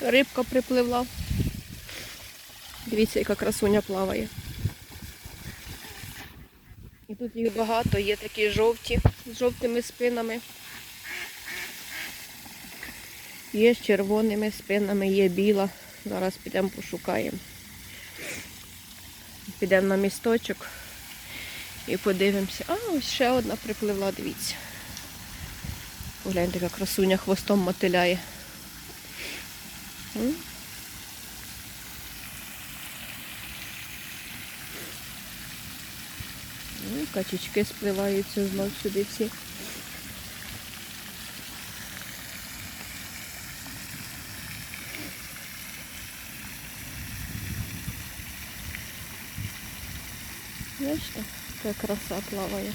Рибка припливла. Дивіться, яка красуня плаває. І тут їх багато, є такі жовті, з жовтими спинами. Є з червоними спинами, є біла. Зараз підемо пошукаємо. Підемо на місточок і подивимося. А, ось ще одна припливла, дивіться. Погляньте, яка красуня хвостом мотиляє. Ну, Качечки спливаються знов сюди всі. Бачите, яка краса плаває.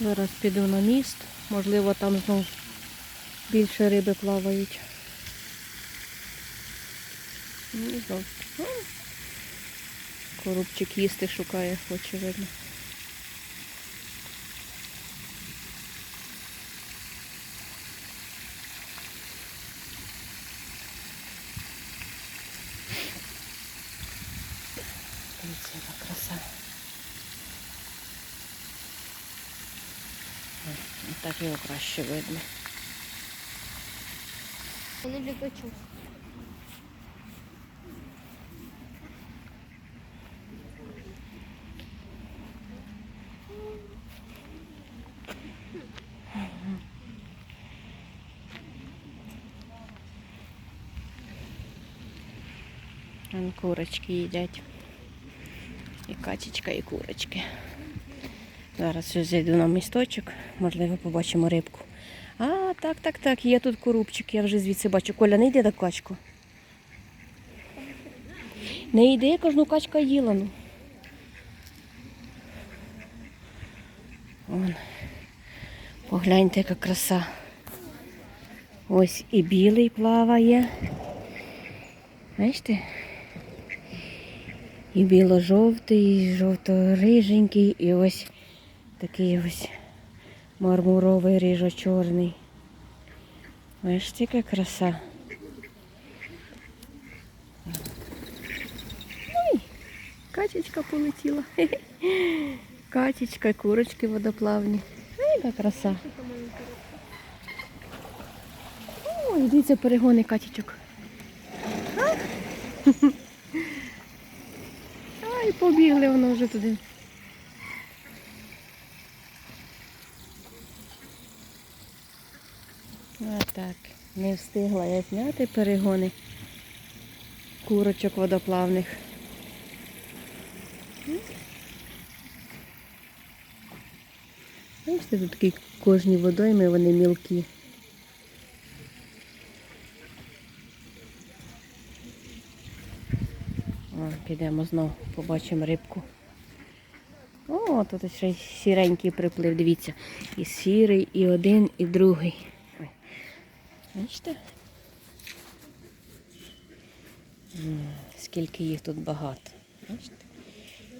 Зараз піду на міст. Можливо, там знов більше риби плавають. Ну, знов. М. Коробчик їсти шукає, хоче видно. Дивіться, яка краса. Так його краще видно. Я люблю качок. Вон курочки їдять. І качечка, і курочки. Зараз ще зайду на місточок, можливо, побачимо рибку. А, так, так, так, є тут коробчик, я вже звідси бачу. Коля, не йди до качку. Не йди, кожну качка їла. Ну. Вон. Погляньте, яка краса. Ось і білий плаває. Бачите? І біло-жовтий, і жовто-риженький, і ось такий ось мармуровий рижо-чорний. Бачите, яка краса. Ой, качечка полетіла. Хе-хе. Качечка, курочки водоплавні. Ой, яка краса. Ой, дивіться, перегони качечок. Ай, побігли воно вже туди. А так, не встигла я зняти перегони курочок водоплавних. Бачите, тут такі кожні водойми, вони мілкі. О, підемо знову, побачимо рибку. О, тут ще сіренький приплив, дивіться. І сірий, і один, і другий. Бачите? Скільки їх тут багато. Бачите?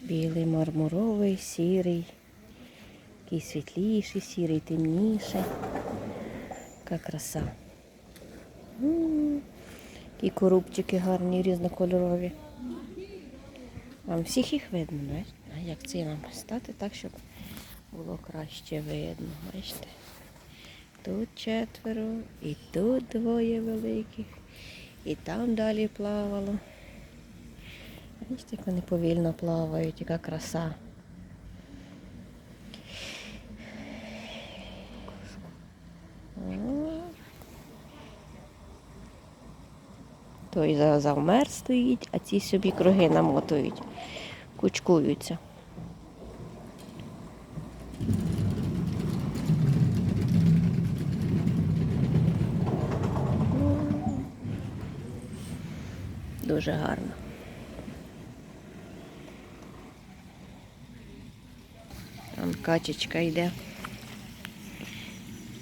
Білий, мармуровий, сірий, який світліший, сірий, темніший. Яка краса. Які коробчики гарні, різнокольорові. Вам всіх їх видно, бачите? А як це вам стати так, щоб було краще видно, бачите? Тут четверо, і тут двоє великих, і там далі плавало. Бачите, як вони повільно плавають, яка краса. Той завмер стоїть, а ці собі круги намотують, кучкуються. Дуже гарно. Там качечка йде.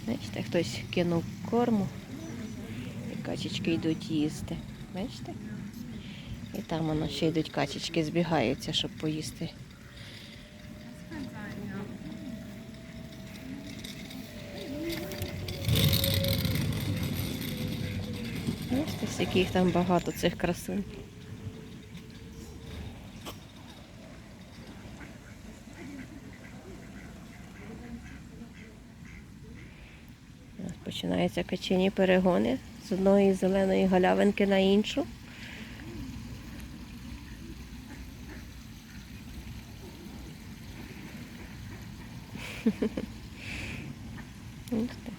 Бачите, хтось кинув корму і качечки йдуть їсти. Бачите? І там воно ще йдуть качечки, збігаються, щоб поїсти. Скільки їх там багато цих красунь. Починаються качені перегони з одної зеленої галявинки на іншу. Ось так.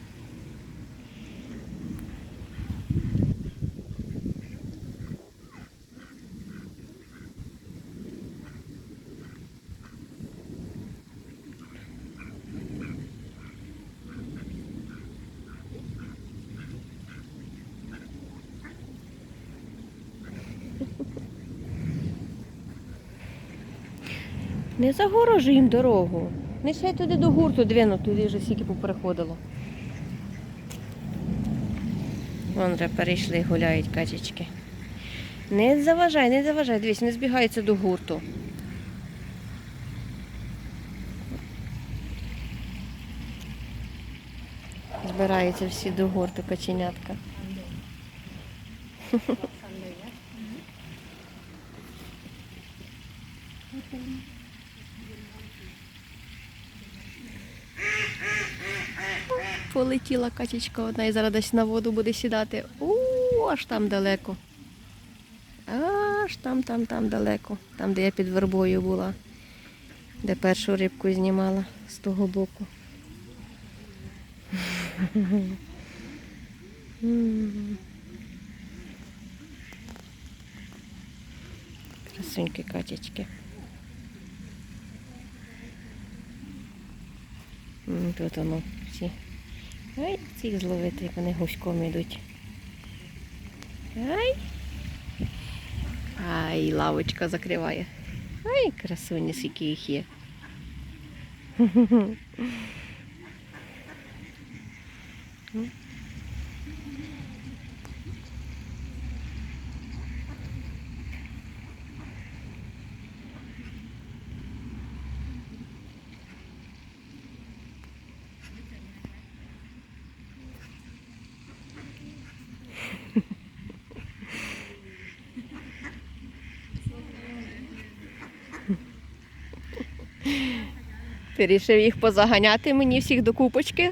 Не загорожуй їм дорогу. Не ще туди до гурту двину, туди вже скільки поприходило. Вон вже перейшли, гуляють качечки. Не заважай, не заважай, дивись, не збігаються до гурту. Збираються всі до гурту каченятка. Полетіла качечка одна і зараз десь на воду буде сідати. У, аж там далеко. Аж там, там, там далеко. Там, де я під вербою була, де першу рибку знімала з того боку. Красуньки качечки. Тут воно всі. Ай, цих зловити, як вони гуськом йдуть. Ай. Ай, лавочка закриває. Ай, красуні, скільки їх є. Ти рішив їх позаганяти мені всіх до купочки?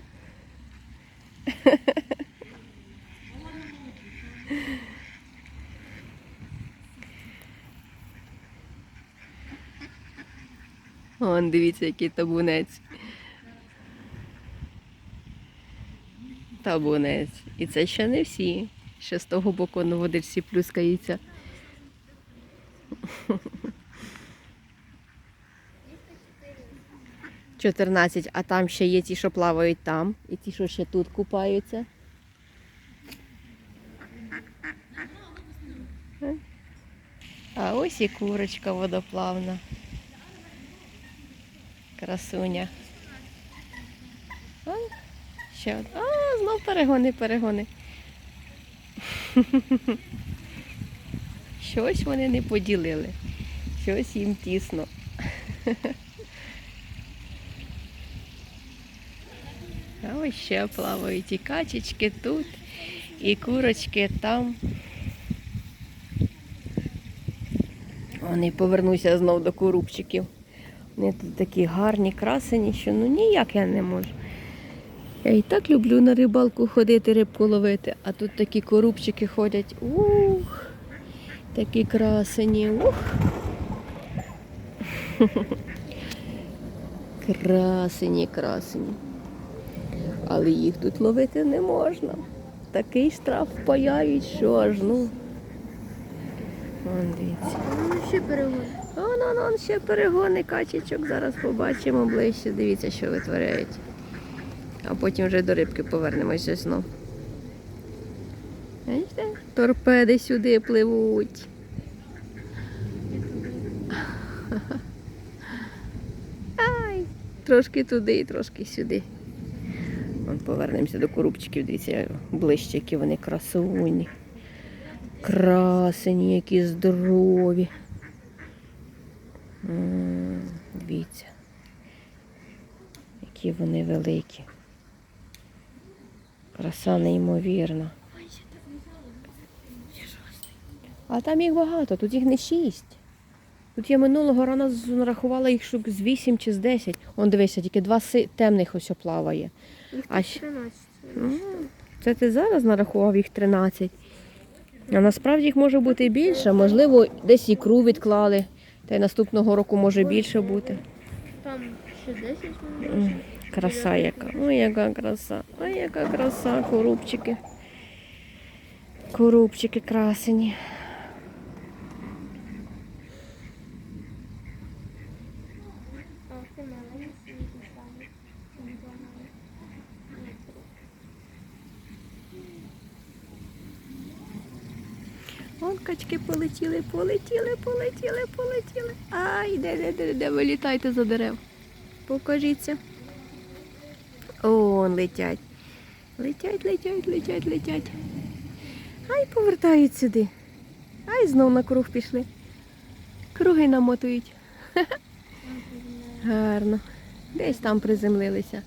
Вон, дивіться, який табунець. Табунець. І це ще не всі. Ще з того боку на води всі. Чотирнадцять, а там ще є ті, що плавають там, і ті, що ще тут купаються. А ось і курочка водоплавна. Красуня. А, ще одна. А, знов перегони, перегони. Щось вони не поділили. Щось їм тісно. Ще плавають і качечки тут, і курочки там. Вони повернуся знов до курубчиків. Вони тут такі гарні, красені, що ну ніяк я не можу. Я і так люблю на рибалку ходити, рибку ловити, а тут такі корубчики ходять. Ух, такі красені. Ух. Красені, красені. Але їх тут ловити не можна. Такий штраф паяють, що аж ну. Вон дивіться. Ну, ще перегон. Он, он, он, ще перегони качечок. Зараз побачимо ближче. Дивіться, що витворяють. А потім вже до рибки повернемося знов. Бачите? Торпеди сюди пливуть. Ай, Трошки туди і трошки сюди. Повернемося до коробчиків, дивіться, ближче, які вони красуні. Красені, які здорові. Дивіться. Які вони великі. Краса неймовірна. А там їх багато, тут їх не шість. Тут я минулого рана нарахувала їх штук з 8 чи з 10. Он дивися, тільки два си- темних ось плаває. Їх А 13. М, Це ти зараз нарахував їх 13. А насправді їх може бути і більше. Можливо, десь ікру відклали. Та й наступного року може більше бути. Там ще 10 М. Краса яка. Ой, яка краса. Ой, яка краса, корубчики. Корубчики красені. А, це маленький, і там. Там два маленькі. Вон качки полетіли, полетіли, полетіли, полетіли. Ай, де, де, де, де ви літаєте за дерев? Покажіться. О, летять. Летять, летять, летять, летять. Ай, повертають сюди. Ай, знов на круг пішли. Круги намотують. Гарно. Десь там приземлилися.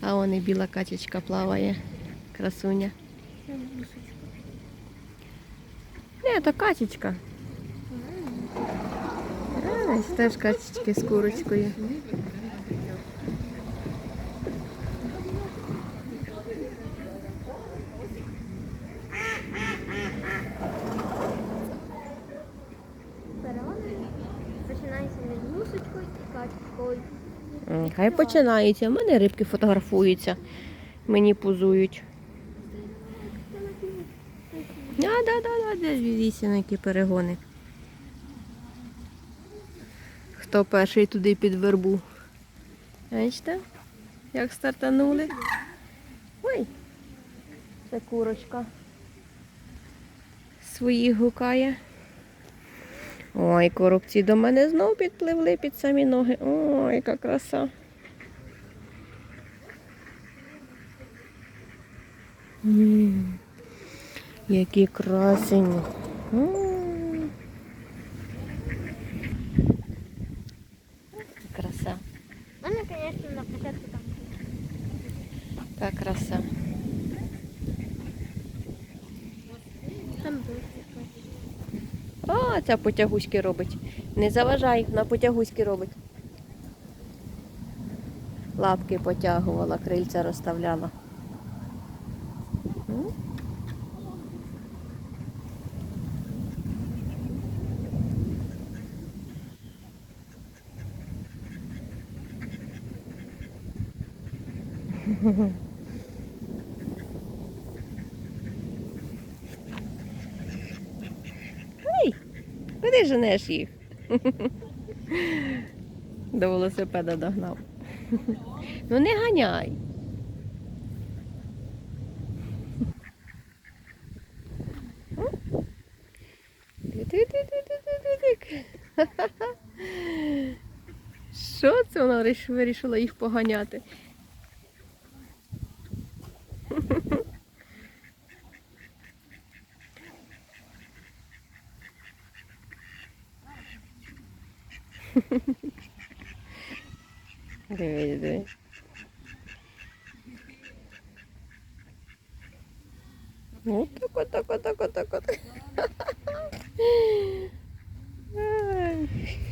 А он і біла качечка плаває. Красуня. Це гусочка. Не, то качечка. Ось теж качечки з курочкою. Хай починається. У мене рибки фотографуються. Мені позують. А, да, да, да, де на які перегони. Хто перший туди під вербу? Бачите, як стартанули. Ой, це курочка. Своїх гукає. Ой, коробці до мене знов підпливли під самі ноги. Ой, яка краса. М, Які красені. Краса. Мене, звісно, на початку там. Яка краса. О, ця потягуськи робить. Не заважай, на потягуськи робить. Лапки потягувала, крильця розставляла. М? Ей, женеш їх? До велосипеда догнав. Ну не ганяй. Що це вона вирішила їх поганяти? Дивись, дивись. Ну, так от, так от, так от, так от. А.